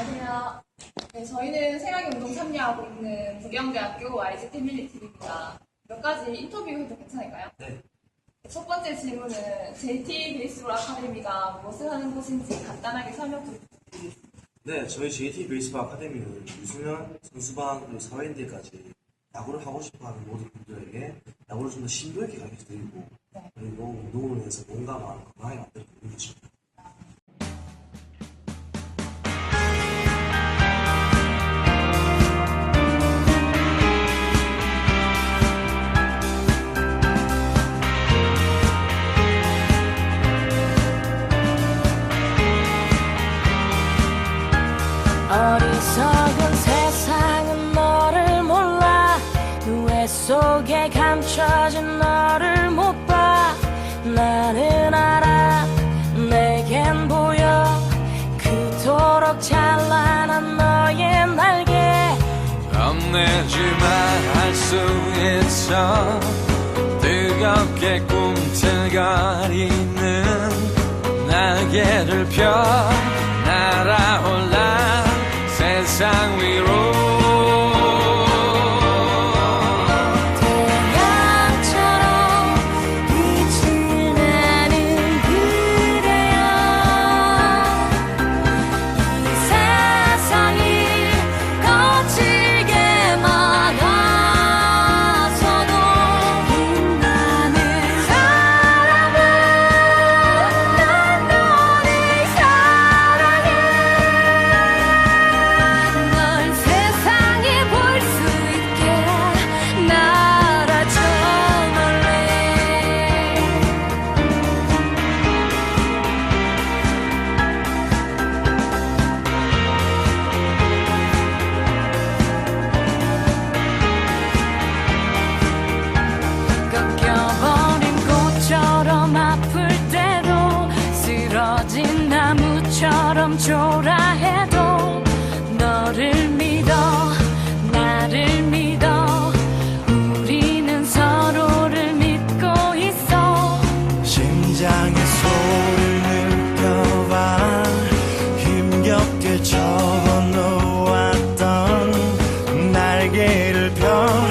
안녕하세요. 네, 저희는 생활계 운동 참여하고 있는 부경대학교 YG 패밀리 TV입니다. 몇 가지 인터뷰 해도 괜찮을까요? 네. 첫 번째 질문은 JT 베이스볼 아카데미가 무엇을 하는 곳인지 간단하게 설명 좀 부탁드리겠습니다. 네, 저희 JT 베이스볼 아카데미는 유소년, 선수반, 그리고 사회인들까지 야구를 하고 싶어 하는 모든 분들에게 야구를 좀 더 심도 있게 가르쳐 드리고, 네. 그리고 운동을 위해서 몸과 마음을 건강하게 드리는 것입니다. 감춰진 너를 못 봐. 나는 알아. 내겐 보여. 그토록 찬란한 너의 날개. 겁내지만 할 수 있어. 뜨겁게 꿈틀거리는 날개를 펴. 날아올 나무처럼 초라해도 너를 믿어 나를 믿어. 우리는 서로를 믿고 있어. 심장의 소리를 느껴봐. 힘겹게 접어놓았던 날개를 펴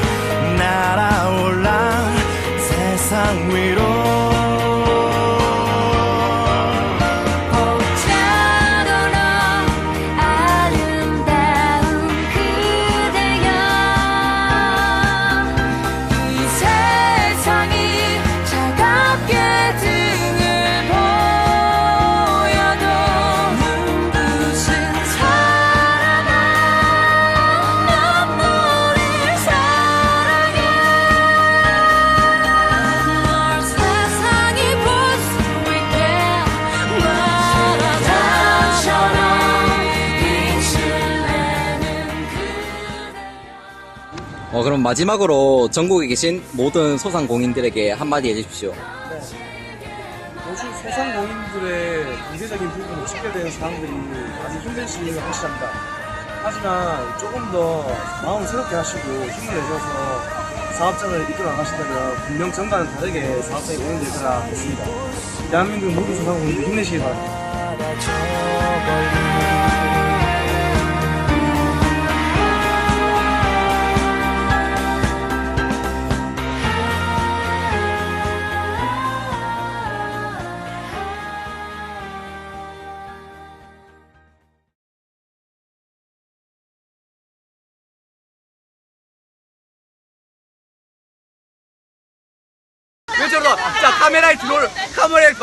어, 그럼 마지막으로 전국에 계신 모든 소상공인들에게 한마디 해주십시오. 요즘 소상공인들의 경제적인 부분이 직결되는 사람들이 아주 힘든 시기를 하시랍니다. 하지만 조금 더 마음을 새롭게 하시고 힘을 내셔서 사업장을 이끌어 나가신다면 분명 전과는 다르게 사업장이 운영될 거라 믿습니다. 대한민국 모든 소상공인들 힘내시기 바랍니다. 왼쪽으로 자 카메라에 들어올 카메라에